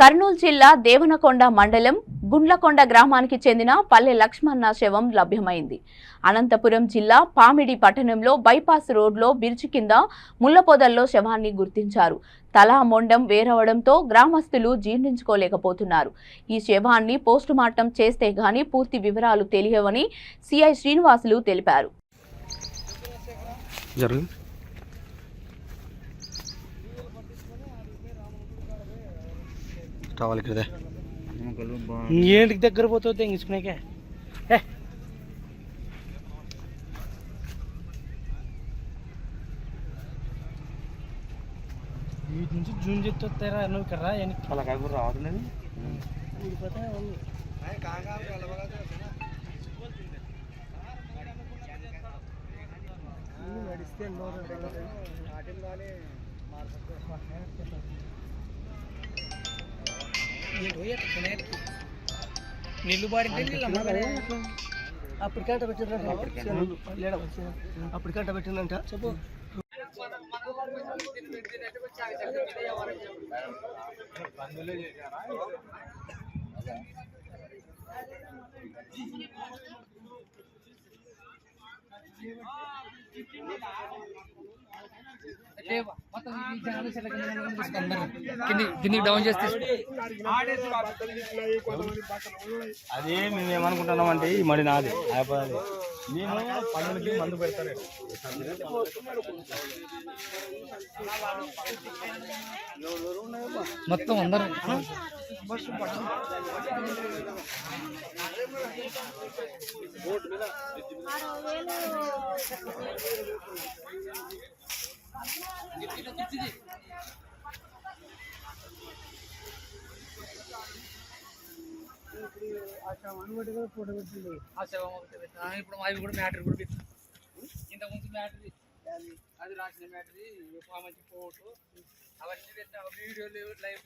కర్నూలు జిల్లా దేవనకొండ మండలం గుండ్లకొండ గ్రామానికి చెందిన పల్లె లక్ష్మణ శవం లభ్యమైంది. అనంతపురం జిల్లా పామిడి పట్టణంలో బైపాస్ రోడ్లో బిర్చి కింద ముళ్ళపొదల్లో శవాన్ని గుర్తించారు. తలా మొండం వేరవడంతో గ్రామస్తులు జీర్ణించుకోలేకపోతున్నారు. ఈ శవాన్ని పోస్టుమార్టం చేస్తే గాని పూర్తి వివరాలు తెలియవని సిఐ శ్రీనివాసులు తెలిపారు. రావాలి ఇక్కడే ఏంటికి దగ్గర పోతుంది తెంగించుకునేకే వీటి నుంచి జూన్ చెప్తారా నువ్వు ఇక్కడ రా వెనక్కి అలా కాకుండా రావట్లేదు ఊడిపోతే ఉంది. ఇల్లు నడిస్తే నీళ్ళు అప్పటికంట పెట్టిందంట అప్పటికంట పెట్టిందంట. చెప్పు. కిందికి డౌన్ చేస్తే అదే మేము ఏమనుకుంటున్నాం అంటే ఈ మడి నాది అయిపోయింది నేను పన్నులకి మందు పెడతాను. మొత్తం అందరూ ఆ శవం ఒకటి పెట్టినా. ఇప్పుడు అవి కూడా మ్యాటర్ కూడా పెట్టినా ఇంతకుముందు మ్యాటర్ అది రాసిన మ్యాటర్ మంచి ఫోటో. అవన్నీ పెట్టిన వీడియోలు లైవ్